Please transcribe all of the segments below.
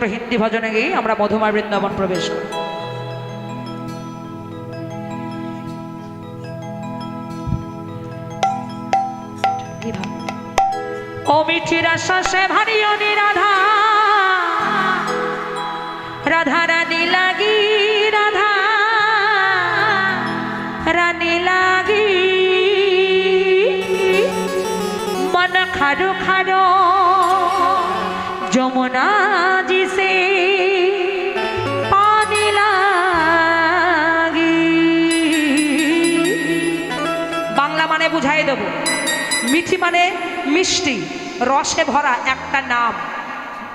ছোট্ট হিন্দি ভজনে গিয়ে আমরা মধুমার বৃন্দাবন প্রবেশ করি। ভারী রাধা রাধা রানী লাগি রাধা। রানী লাগি। মন খারো খারো, যমুনা মানে বুঝাই দেবো। মিঠি মানে মিষ্টি, রসে ভরা একটা নাম।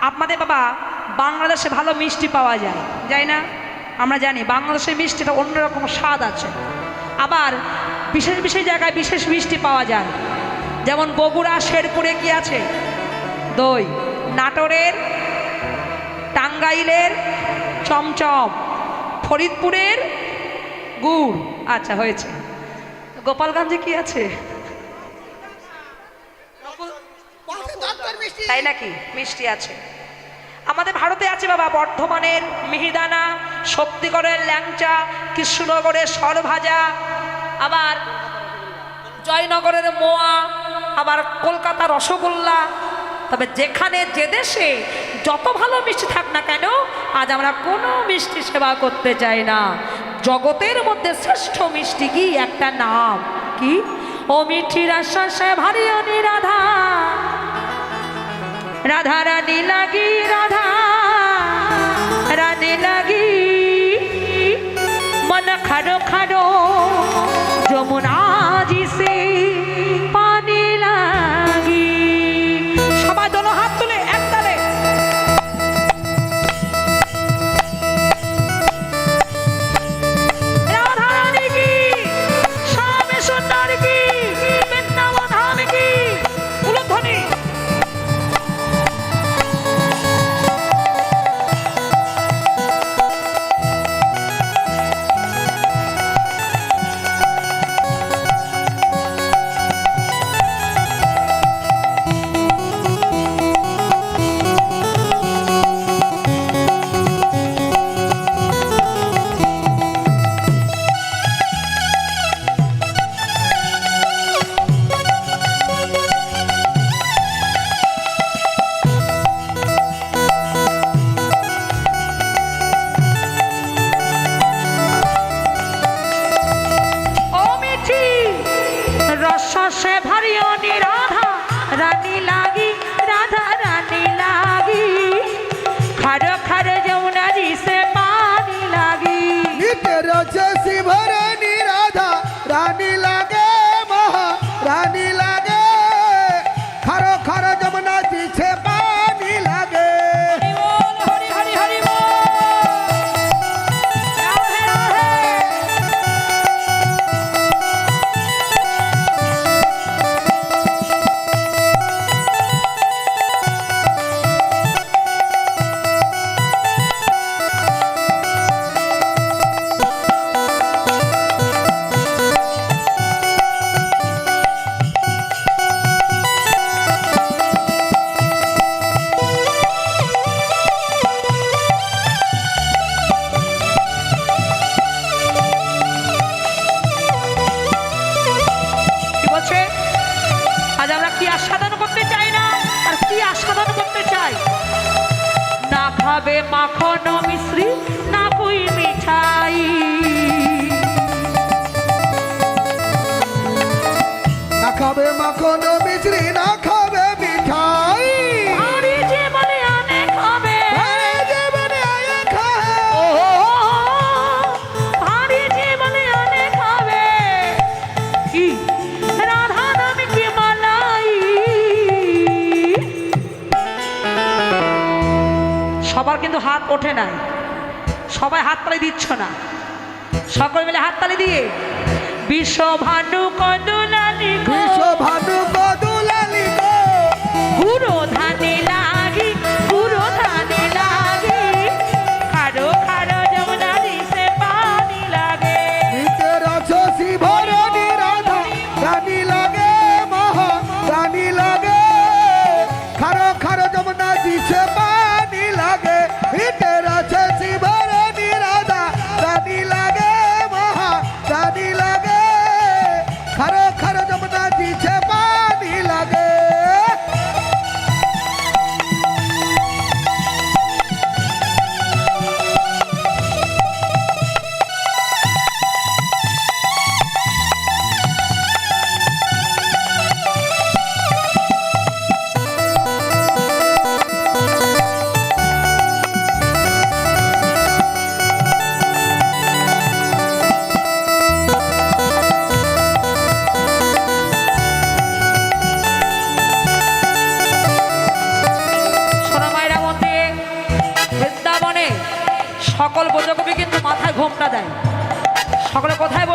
আপনাদের বাবা, বাংলাদেশে ভালো মিষ্টি পাওয়া যায় যায় না? আমরা জানি বাংলাদেশের মিষ্টিটা অন্যরকম স্বাদ আছে। আবার বিশেষ বিশেষ জায়গায় বিশেষ মিষ্টি পাওয়া যায়। যেমন বগুড়া, শেরপুরে কি আছে? দই, নাটোরের, টাঙ্গাইলের, চমচম, ফরিদপুরের গুড়। আচ্ছা হয়েছে। গোপালগঞ্জে কি আছে? তাই নাকি? মিষ্টি আছে। আমাদের ভারতে আছে বাবা বর্ধমানের মিহিদানা শক্তিগড়ের ল্যাংচা কৃষ্ণনগরের সরভাজা আবার জয়নগরের মোয়া আবার কলকাতা রসগোল্লা। তবে যেখানে যে দেশে যত ভালো মিষ্টি থাক না কেন আজ আমরা কোনো মিষ্টি সেবা করতে চাই না। জগতের মধ্যে শ্রেষ্ঠ মিষ্টি কি? একটা নাম। কি? ও মিঠি মিঠির আশ্বাসে ভারী রাধা। রাধা রানী লাগি রাধা। রানী লাগি হাত ওঠে নাই। সবাই হাত হাততালি দিচ্ছ না। সকল মিলে হাত হাততালি দিয়ে। বিশ্ব ভানু কদুলালি বিশ্ব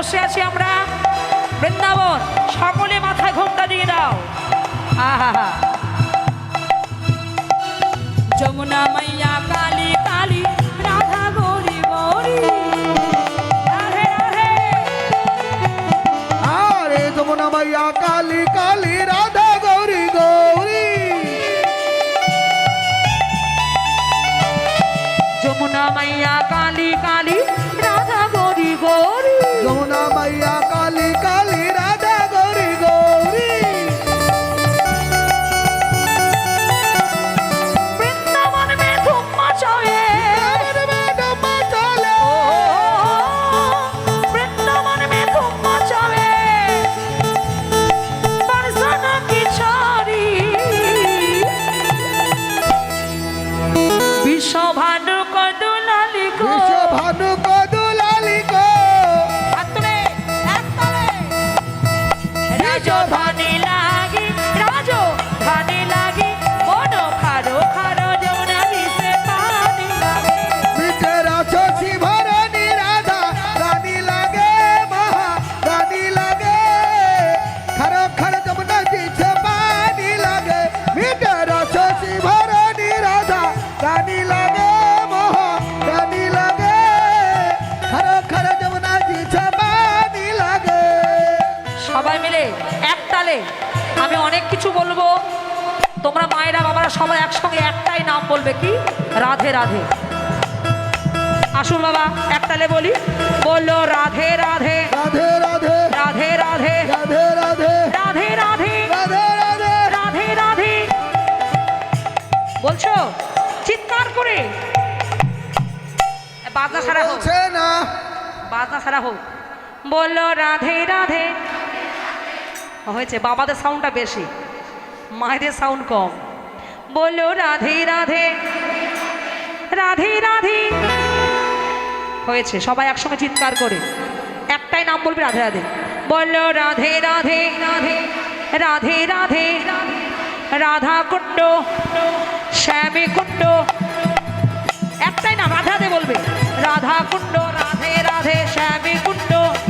বসে আছি আমরা। বৃন্দাবন, সকলে মাথায় ঘোমটা দিয়ে দাও। হা যমুনা মাইয়া, কালী কালী, রাধা গৌরী গৌরী। রাধে রাধে। আরে যমুনা মাইয়া, কালী কালী। ভানু এক তালে আমি অনেক কিছু বলব। তোমরা মায়েরা বাবারা সবাই একসঙ্গে একটাই নাম বলবে কি? রাধে রাধে। আসুন বাবা এক তালে বলি। বলল রাধে রাধে। রাধে রাধে। রাধে রাধে। রাধে রাধে। রাধে রাধে। রাধে রাধে। রাধে রাধে। বলছো? চিৎকার করে। বাজনা ছাড়া হোক। না। বাজনা ছাড়া হোক। বলল রাধে রাধে। হয়েছে, বাবাদের সাউন্ডটা বেশি। মায়েদের সাউন্ড কম। বলল, রাধে রাধে। রাধে রাধে। হয়েছে, সবাই একসঙ্গে চিৎকার করে। একটাই নাম বলবে, রাধে রাধে। বলল রাধে রাধে রাধে। রাধে রাধে। রাধা কুণ্ড। শ্যামী কুণ্ড। একটাই নাম, রাধা, রাধে বলবে। রাধা কুণ্ড, রাধে রাধে, শ্যামী কুণ্ড।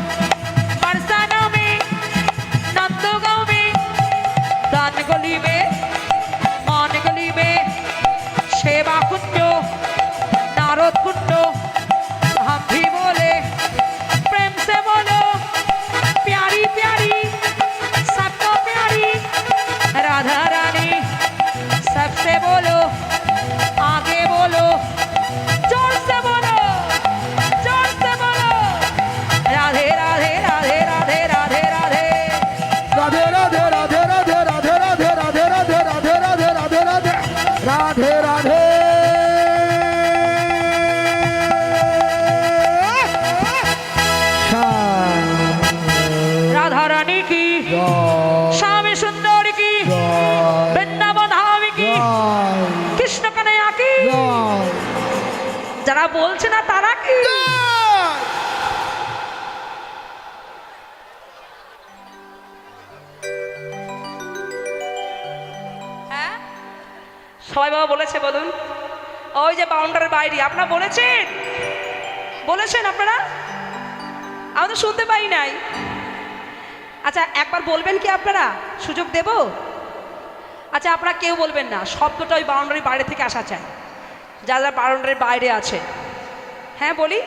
गली में मान गली में सेवा যারা বলছে না, তারা কি? হ্যাঁ? সবাই বাবা বলেছে বলুন। ওই যে বাউন্ডারের বাইরে, আপনারা বলেছেন? বলেছেন আপনারা? আমি তো শুনতে পাই নাই। আচ্ছা একবার বলবেন কি আপনারা? সুযোগ দেব? আচ্ছা আপনারা কেউ বলবেন না, শব্দটা ওই বাউন্ডারির বাইরে থেকে আসা চাই। যারা বাউন্ডারির বাইরে আছে। হ্যাঁ বলি?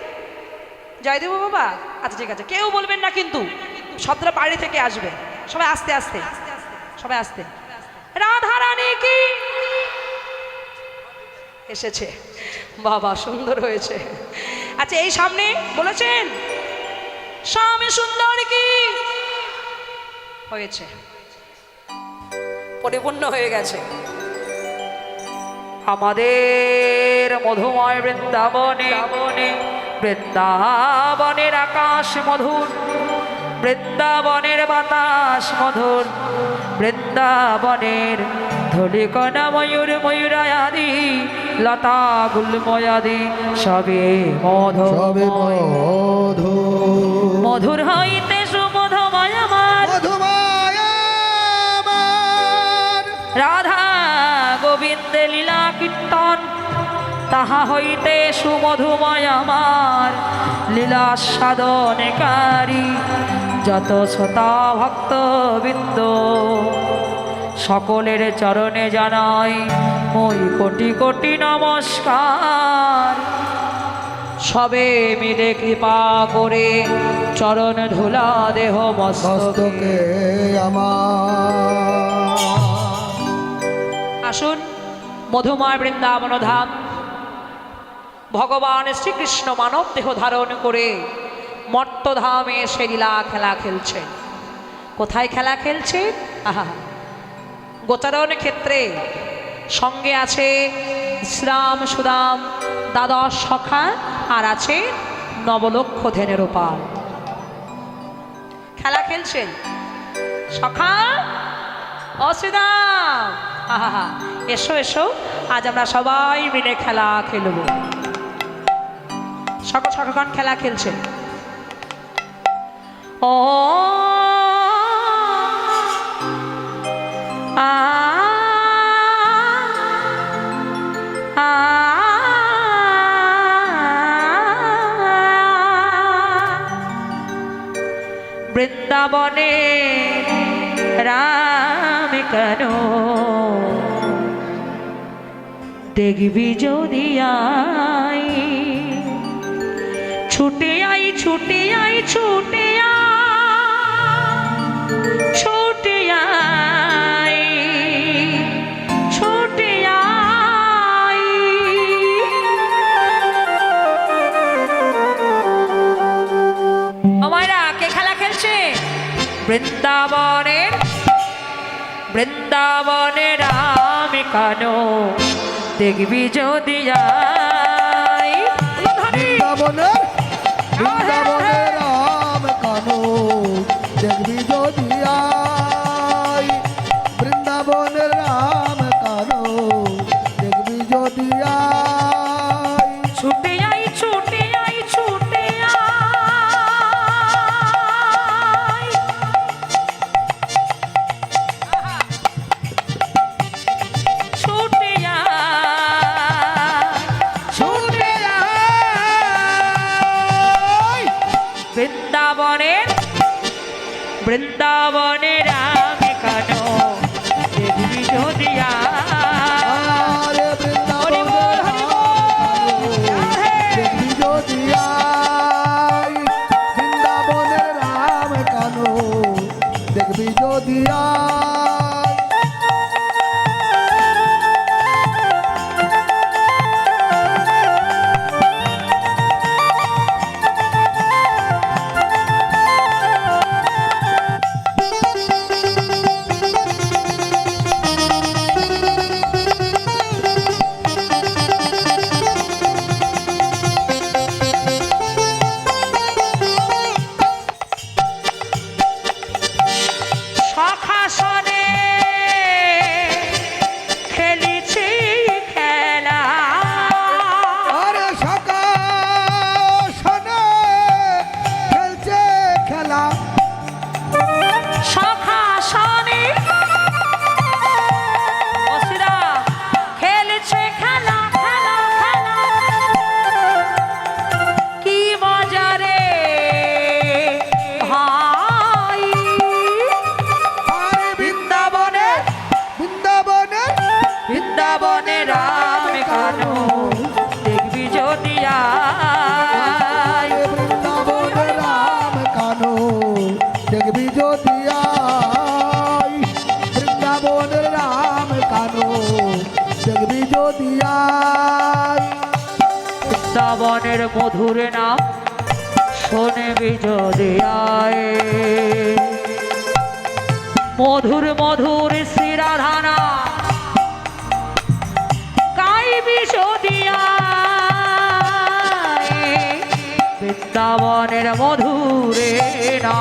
জয়দেব বাবা? আচ্ছা ঠিক আছে। কেউ বলবেন না কিন্তু। শব্দটা বাইরে থেকে আসবে। সবাই আস্তে আস্তে। সবাই আস্তে। রাধা রানী কি? এসেছে। বাবা, সুন্দর হয়েছে। আচ্ছা এই সামনে বলেছেন? স্বামী সুন্দর কি? হয়েছে। পরিপূর্ণ হয়ে গেছে। আমাদের মধুময় বৃন্দাবনে বৃন্দাবনের আকাশ মধুর বৃন্দাবনের বাতাস মধুর বৃন্দাবনের ধলিকণা ময়ূর ময়ূরায়াদি লতা গুলময়াদি সবে মধু সবে মধুময় মধু। মধুর হইতে সুমধময় আমার। মধুমায় আমার। রাধা গোবিন্দ লীলা কীর্তন। তাহা হইতে সুমধুময় আমার লীলা সাধনকারী যত শ্রোতা ভক্ত বৃন্দ সকলের চরণে জানাই মই কোটি কোটি নমস্কার। সবে মিলে কৃপা করে চরণ ধুলা দেহ মস্তকে আমার। আসুন, মধুময় বৃন্দাবন ধাম ভগবান শ্রীকৃষ্ণ মানব দেহ ধারণ করে মর্তধামে সে লীলা খেলা খেলছেন কোথায় খেলা খেলছে? আহা, গোচারণ ক্ষেত্রে সঙ্গে আছে শ্রীরাম সুদাম, দ্বাদশ সখা, আর আছে নবলক্ষ ধেনের উপাল খেলা খেলছেন? সখা, অসিদাম আহা এসো এসো আজ আমরা সবাই মিলে খেলা খেলব সকল সকলগণ খেলা খেলছে ও বৃন্দাবনে রাম কেন দেখবি যদি আই। ছুটে আই ছুটে আই, ছুটে ছুটে আই ছুটে আই। আমায়রা কে খেলা খেলছে? বৃন্দাবনের বৃন্দাবনের আমি কানো? দেখবি যদি যাই বৃন্দাবনের বৃন্দাবনের রাম কানো দেখবি যদি আই। বৃন্দাবনের রাম আরে বৃন্দাবনের রাম কানো দেখবি যদি আই বৃন্দাবনের রাম কানো দেখবি যদি আই বৃন্দাবনের মধুর নাম শোনবি যদি আয়। মধুর মধুর শিরাধানা বৃন্দাবনের মধুরে না।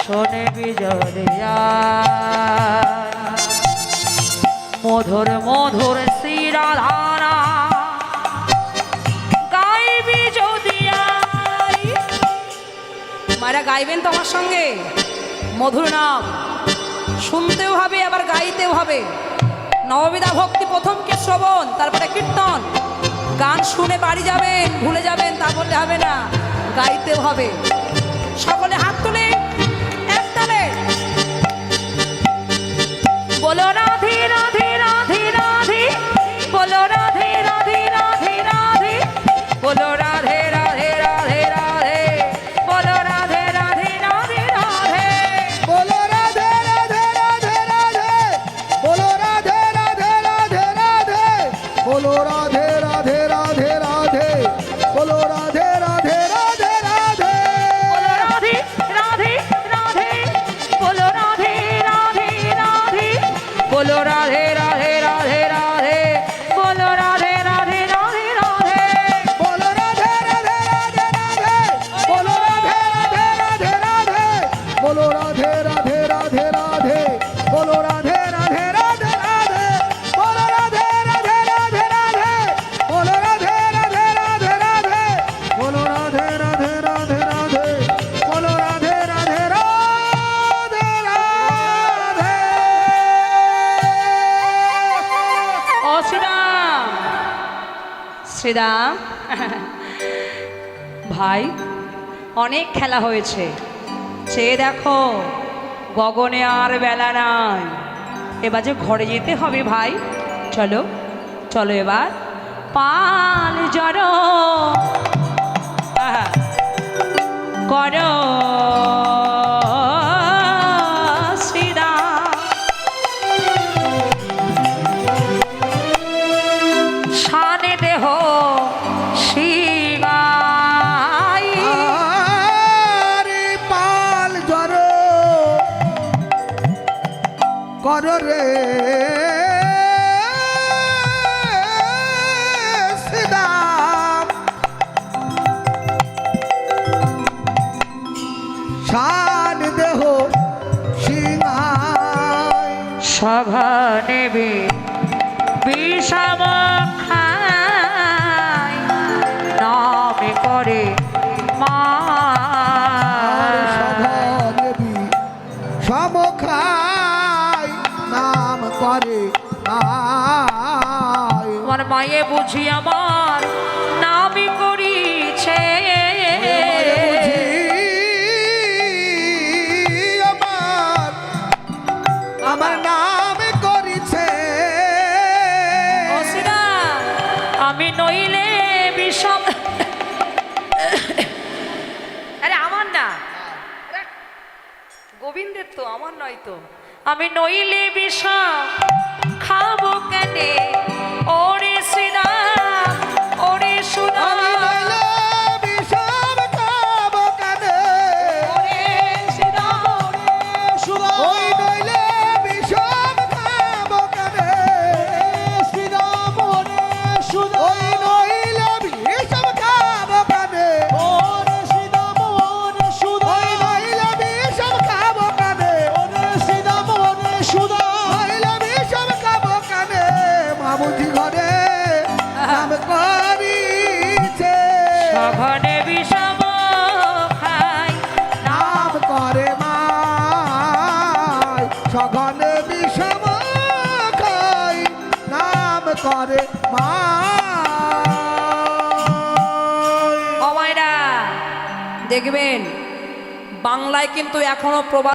শোনে বিজয়া মধুর মধুর শিরাধারা গাইবি যদি মারা গাইবেন তোমার সঙ্গে? মধুর নাম। শুনতেও হবে, আবার গাইতেও হবে। নববিধা ভক্তি প্রথমকে শ্রবণ, তারপরে কীর্তন। গান শুনে বাড়ি যাবেন, ভুলে যাবেন, তা বললে হবে না, গাইতেও হবে। সকলে হাত তুলে একতালে বলো না ভাই, অনেক খেলা হয়েছে। চেয়ে দেখো, গগনে আর বেলা নাই। এবার যে ঘরে যেতে হবে ভাই, চলো চলো এবার। পাল জড়ো হ্যাঁ, হ্যাঁ, করো। সভা নেবে বিষম খাই নামে করে মা। সম খাই নাম করে আমার মায়ে বুঝি আমার নইলে বিষম। আরে আমার না। গোবিন্দের তো আমার নয় তো। আমি নইলে বিষম। খাব কেনে? দেখবেন বাংলায় কিন্তু এখনও প্রবাদ